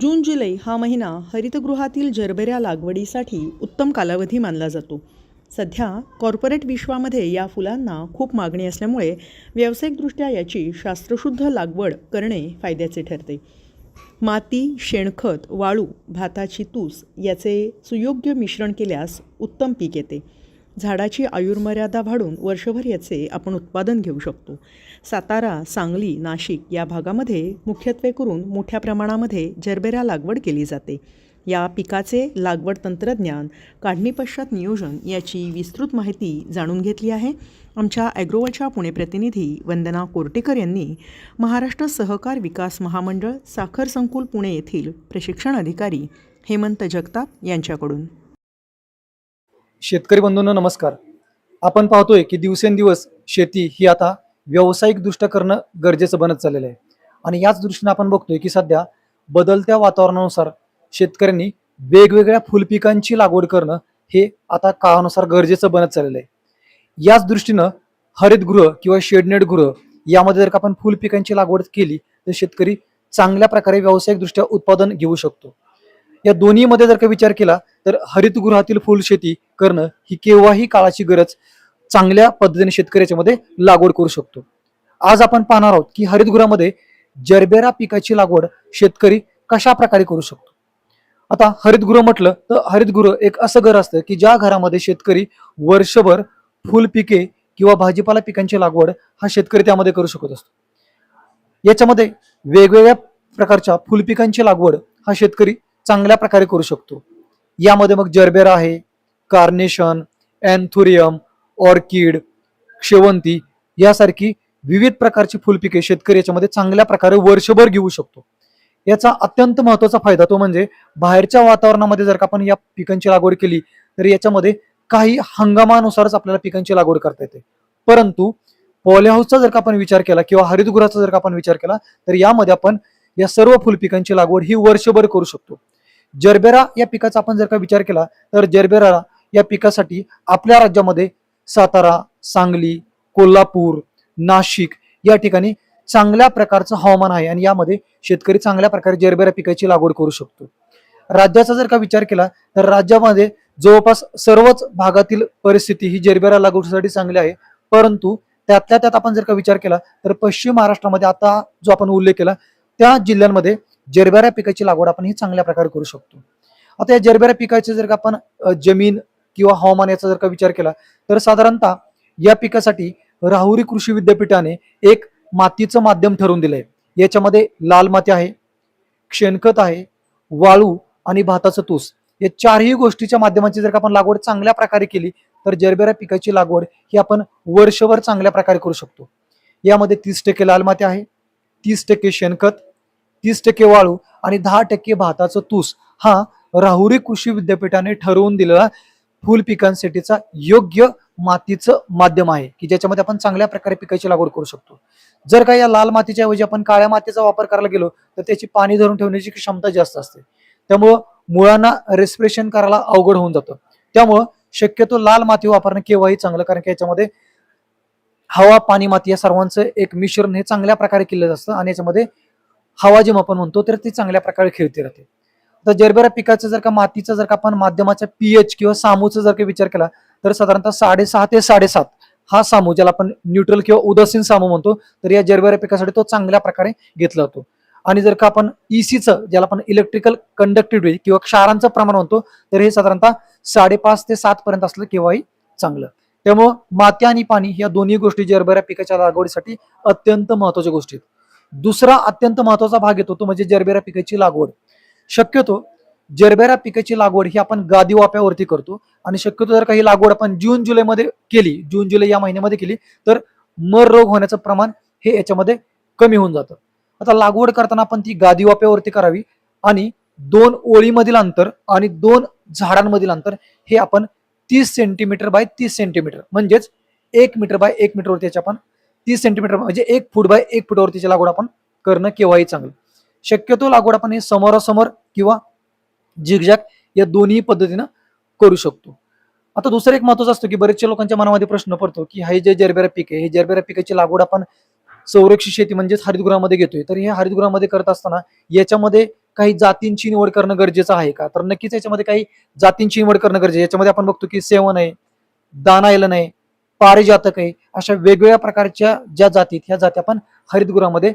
जून जुलै हा महिना हरितगृहातील जरबेऱ्या लागवडीसाठी उत्तम कालावधी मानला जातो. सध्या कॉर्पोरेट विश्वामध्ये या फुलांना खूप मागणी असल्यामुळे व्यावसायिकदृष्ट्या याची शास्त्रशुद्ध लागवड करणे फायद्याचे ठरते. माती शेणखत वाळू भाताची तूस याचे सुयोग्य मिश्रण केल्यास उत्तम पीक येते. झाडाची आयुर्मर्यादा वाढून वर्षभर याचे आपण उत्पादन घेऊ शकतो. सातारा सांगली नाशिक या भागामध्ये मुख्यत्वे करून मोठ्या प्रमाणामध्ये जरबेरा लागवड केली जाते. या पिकाचे लागवड तंत्रज्ञान काढणीपश्चात नियोजन याची विस्तृत माहिती जाणून घेतली आहे. आमच्या ॲग्रोवलच्या पुणे प्रतिनिधी वंदना कोर्टेकर यांनी महाराष्ट्र सहकार विकास महामंडळ साखर संकुल पुणे येथील प्रशिक्षण अधिकारी हेमंत जगताप यांच्याकडून. शेतकरी बंधूंनो नमस्कार. आपण पाहतोय की दिवसेंदिवस शेती ही आता व्यावसायिकदृष्ट्या करणं गरजेचं बनत चाललेलं आहे. आणि याच दृष्टीनं आपण बघतोय की सध्या बदलत्या वातावरणानुसार शेतकऱ्यांनी वेगवेगळ्या फुलपिकांची लागवड करणं हे आता काळानुसार गरजेचं बनत चाललेलं आहे. याच दृष्टीनं हरितगृह किंवा शेडनेट गृह यामध्ये जर का आपण फुलपिकांची लागवड केली तर शेतकरी चांगल्या प्रकारे व्यावसायिकदृष्ट्या उत्पादन घेऊ शकतो. या दोन्हीमध्ये जर का विचार केला तर हरितगृहातील फुलशेती करणं ही केव्हाही काळाची गरज चांगल्या पद्धतीने शेतकरी याच्यामध्ये लागवड करू शकतो. आज आपण पाहणार आहोत की हरितगृहामध्ये जरबेरा पिकाची लागवड शेतकरी कशा प्रकारे करू शकतो? आता हरितगृह म्हटलं तर हरितगृह एक असं घर असतं की ज्या घरामध्ये शेतकरी वर्षभर फुल पिके किंवा भाजीपाला पिकांची लागवड हा शेतकरी त्यामध्ये करू शकत असतो. याच्यामध्ये वेगवेगळ्या प्रकारच्या फुलपिकांची लागवड हा शेतकरी चांगल्या प्रकारे करू शकतो. यामध्ये मग जरबेरा आहे कार्नेशन अँथुरियम ऑर्किड शेवंती यासारखी विविध प्रकारची फुलपिके शेतकरी याच्यामध्ये चांगल्या प्रकारे वर्षभर घेऊ शकतो. याचा अत्यंत महत्त्वाचा फायदा तो म्हणजे बाहेरच्या वातावरणामध्ये जर का आपण या पिकांची लागवड केली तर याच्यामध्ये काही हंगामानुसारच आपल्याला पिकांची लागवड करता येते. परंतु पॉलीहाऊसचा जर का आपण विचार केला किंवा हरितगृहाचा जर का आपण विचार केला तर यामध्ये आपण या सर्व फुलपिकांची लागवड ही वर्षभर करू शकतो. जरबेरा या पिकाचा आपण जर का विचार केला तर जरबेरा या पिकासाठी आपल्या राज्यामध्ये सातारा सांगली कोल्हापूर नाशिक या ठिकाणी चांगल्या प्रकारचं हवामान आहे आणि यामध्ये शेतकरी चांगल्या प्रकारे जरबेरा पिकाची लागवड करू शकतो. राज्याचा जर का विचार केला तर राज्यामध्ये जवळपास सर्वच भागातील परिस्थिती ही जरबेरा लागवडीसाठी चांगली आहे. परंतु त्यातल्या त्यात आपण जर का विचार केला तर पश्चिम महाराष्ट्रामध्ये आता जो आपण उल्लेख केला त्या जिल्ह्यांमध्ये जरबेरा पिकाची लागवड आपण ही चांगल्या प्रकारे करू शकतो. आता या जरबेरा पिकाचे जर का आपण जमीन किंवा हवामान याचा जर का विचार केला तर साधारणतः या पिकासाठी राहुरी कृषी विद्यापीठाने एक मातीचं माध्यम ठरवून दिलंय. याच्यामध्ये लाल माती आहे शेणखत आहे वाळू आणि भाताचं तूस. या चारही गोष्टीच्या माध्यमाची जर का आपण लागवड चांगल्या प्रकारे केली तर जरबेरा पिकाची लागवड ही आपण वर्षभर चांगल्या प्रकारे करू शकतो. यामध्ये तीस टक्के लाल माती आहे तीस टक्के शेणखत तीस टक्के वाळू आणि दहा टक्के भाताचं तूस हा राहुरी कृषी विद्यापीठाने ठरवून दिलेला फुल पिकांसाठीचा योग्य मातीचं माध्यम आहे की ज्याच्यामध्ये आपण चांगल्या प्रकारे पिकाची लागवड करू शकतो. जर का या लाल मातीच्या ऐवजी आपण काळ्या मातीचा वापर करायला गेलो तर त्याची पाणी धरून ठेवण्याची क्षमता जास्त असते. त्यामुळं मुळांना रेस्पिरेशन करायला अवघड होऊन जातं. त्यामुळं शक्यतो लाल माती वापरणं केव्हाही चांगलं कारण की याच्यामध्ये हवा पाणी माती या सर्वांचं एक मिश्रण हे चांगल्या प्रकारे केलं असतं आणि याच्यामध्ये हवा जेव्हा आपण म्हणतो तर ती चांगल्या प्रकारे खेळती राहते. तर जरबेरा पिकाचं जर का मातीचं जर का आपण माध्यमाच्या पीएच किंवा सामूचा जर का विचार केला तर साधारणतः साडेसहा ते साडेसात हा सामू ज्याला आपण न्यूट्रल किंवा उदासीन सामू म्हणतो तर या जरबेरा पिकासाठी तो चांगल्या प्रकारे घेतला जातो. आणि जर का आपण ईसीचं ज्याला आपण इलेक्ट्रिकल कंडक्टिव्हिटी किंवा क्षारांचं प्रमाण म्हणतो तर हे साधारणतः साडेपाच ते सात पर्यंत असलं केव्हाही चांगलं. त्यामुळं माती आणि पाणी या दोन्ही गोष्टी जरबेरा पिकाच्या लागवडीसाठी अत्यंत महत्त्वाच्या गोष्टी आहेत. दुसरा अत्यंत महत्त्वाचा भाग येतो तो म्हणजे जरबेरा पिकाची लागवड. शक्यतो जरबेरा पिकाची लागवड ही आपण गादी वाप्यावरती करतो आणि शक्यतो जर काही लागवड आपण जून जुलैमध्ये केली जून जुलै या महिन्यामध्ये केली तर मर रोग होण्याचं प्रमाण हे याच्यामध्ये कमी होऊन जातं. आता लागवड करताना आपण ती गादी वाप्यावरती करावी आणि दोन ओळीमधील अंतर आणि दोन झाडांमधील अंतर हे आपण तीस सेंटीमीटर बाय तीस सेंटीमीटर म्हणजेच एक मीटर बाय एक मीटरवरती याच्या आपण तीस सेंटीमीटर म्हणजे एक फूट बाय एक फुटावरतीची लागवड आपण करणं केव्हाही चांगलं. शक्यतो लागवड आपण हे समोरासमोर किंवा झिगझॅग या दोन्ही पद्धतीनं करू शकतो. आता दुसरं एक महत्वाचं असतं की बरेचशा लोकांच्या मनामध्ये प्रश्न पडतो की हे जे जरबेरा पीक आहे हे जरबेरा पिकाची लागवड आपण संरक्षित शेती म्हणजेच हरितगृहामध्ये घेतोय. तर हे हरितगृहामध्ये करत असताना याच्यामध्ये काही जातींची निवड करणं गरजेचं आहे का? तर नक्कीच याच्यामध्ये काही जातींची निवड करणं गरजेचं याच्यामध्ये आपण बघतो की सेवन आहे दानायलन आहे पारिजातक आहे अशा वेगवेगळ्या प्रकारच्या ज्या जाती ह्या जाती आपण हरितगृहामध्ये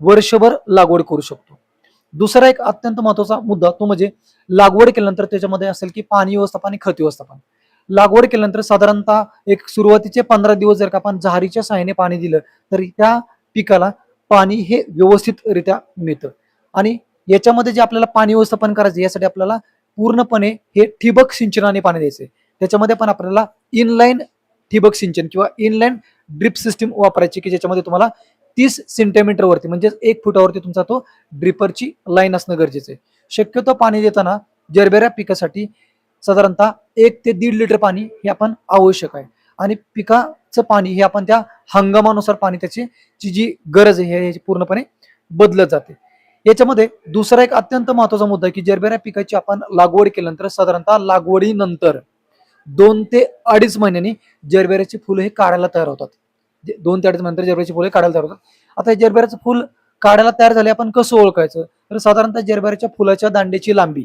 वर्षभर लागवड करू शकतो. दुसरा एक अत्यंत महत्त्वाचा मुद्दा तो म्हणजे लागवड केल्यानंतर त्याच्यामध्ये असेल की पाणी व्यवस्थापन आणि खत व्यवस्थापन. लागवड केल्यानंतर साधारणतः एक सुरुवातीचे पंधरा दिवस जर का आपण झारीच्या सहाय्याने पाणी दिलं तर त्या पिकाला पाणी हे व्यवस्थितरित्या मिळतं. आणि याच्यामध्ये जे आपल्याला पाणी व्यवस्थापन करायचं यासाठी आपल्याला पूर्णपणे हे ठिबक सिंचनाने पाणी द्यायचे त्याच्यामध्ये पण आपल्याला इनलाईन ठिबक सिंचन किंवा इनलाईन ड्रिप सिस्टीम वापरायची की ज्याच्यामध्ये तुम्हाला तीस सेंटीमीटर वरती एक फुटावरती तुमचा तो ड्रिपरची लाईन असणं गरजेचं आहे. शक्यतो पाणी देताना जरबेऱ्या पिकासाठी साधारणतः एक ते दीड लिटर पाणी हे आपण आवश्यक आहे. आणि पिकाचं पाणी हे आपण त्या हंगामानुसार पाणी त्याची ची जी गरज आहे हे पूर्णपणे बदलत जाते. याच्यामध्ये दुसरा एक अत्यंत महत्त्वाचा मुद्दा आहे की जरबेऱ्या पिकाची आपण लागवड केल्यानंतर साधारणतः लागवडीनंतर दोन ते अडीच महिन्यांनी जरबेऱ्याची फुलं हे काढायला तयार होतात. जे- दोन ते अडीच महिन्यानंतर जरबेऱ्याची फुलं काढायला तयार होतात. आता हे जरबेऱ्याचं फुल काढायला तयार झाले आपण कसं ओळखायचं? तर साधारणतः जरबेऱ्याच्या फुलाच्या दांड्याची लांबी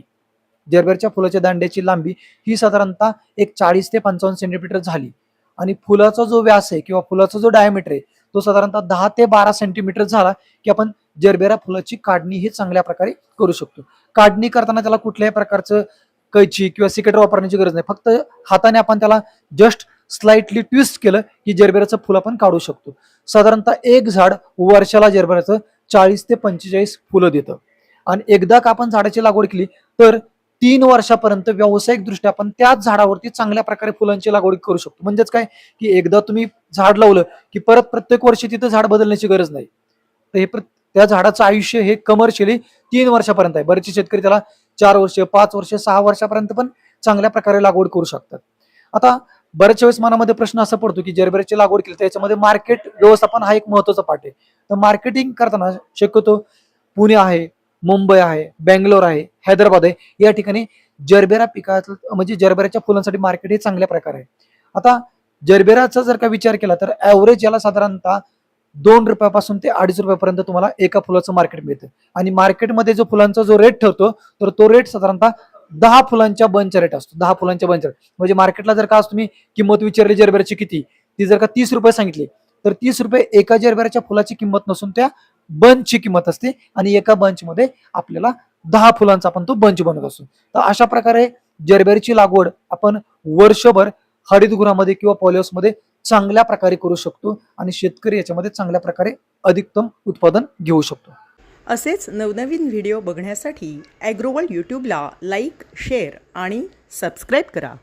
जरबेरच्या फुलाच्या दांड्याची लांबी ही साधारणतः एक चाळीस ते पंचावन्न सेंटीमीटर झाली. आणि फुलाचा जो व्यास आहे किंवा फुलाचा जो डायमीटर आहे तो साधारणतः दहा ते बारा सेंटीमीटर झाला की आपण जरबेरा फुलाची काढणी ही चांगल्या प्रकारे करू शकतो. काढणी करताना त्याला कुठल्याही प्रकारचं कैची किंवा सिकेटर वापरण्याची गरज नाही. फक्त हाताने आपण त्याला जस्ट स्लाइटली ट्विस्ट केलं की जरबेराचं फुल आपण काढू शकतो. साधारणतः एक झाड वर्षाला जरबेराचं चाळीस ते पंचेचाळीस फुलं देतं. आणि एकदा का आपण झाडाची लागवड केली तर तीन वर्षापर्यंत व्यावसायिक दृष्ट्या आपण त्याच झाडावरती चांगल्या प्रकारे फुलांची लागवड करू शकतो. म्हणजेच काय? की एकदा तुम्ही झाड लावलं की परत प्रत्येक वर्षी तिथं झाड बदलण्याची गरज नाही. तर हे प्र- त्या झाडाचं आयुष्य हे कमर्शियली तीन वर्षापर्यंत आहे. बरेचसे शेतकरी त्याला चार वर्ष पाच वर्ष सहा वर्षापर्यंत पण चांगल्या प्रकारे लागवड करू शकतात. आता बऱ्याचशा वेळेस मनामध्ये प्रश्न असा पडतो की जरबेराची लागवड केली त्याच्यामध्ये मार्केट व्यवस्थापन हा एक महत्त्वाचा पाठ आहे. तर मार्केटिंग करताना शक्यतो पुणे आहे मुंबई आहे बेंगलोर आहे हैदराबाद आहे या ठिकाणी जरबेरा पिकात म्हणजे जरबेराच्या फुलांसाठी मार्केट हे चांगल्या प्रकारे आहे. आता जरबेराचा जर का विचार केला तर ॲव्हरेज याला साधारणतः दोन रुपयापासून ते अडीच रुपयापर्यंत तुम्हाला एका फुलाचं मार्केट मिळतं. आणि मार्केटमध्ये जो फुलांचा जो रेट ठरतो तर तो रेट साधारणतः दहा फुलांच्या बंचा रेट असतो. दहा फुलांच्या बंच म्हणजे मार्केटला जर का आज तुम्ही किंमत विचारली जरबेराची किती ती जर का तीस रुपये सांगितली तर तीस रुपये एका जरबेराच्या फुलाची किंमत नसून त्या बंचची किंमत असते. आणि एका बंचमध्ये आपल्याला दहा फुलांचा आपण तो बंच बनवत असतो. तर अशा प्रकारे जरबेरीची लागवड आपण वर्षभर हरितगृहामध्ये किंवा पॉलिओसमध्ये चांगल्या प्रकारे करू शकतो आणि शेतकरी याच्यामध्ये चांगल्या प्रकारे अधिकतम उत्पादन घेऊ शकतो. असेच नवनवीन व्हिडिओ बघण्यासाठी ॲग्रोवल यूट्यूबला लाईक शेअर आणि सबस्क्राईब करा.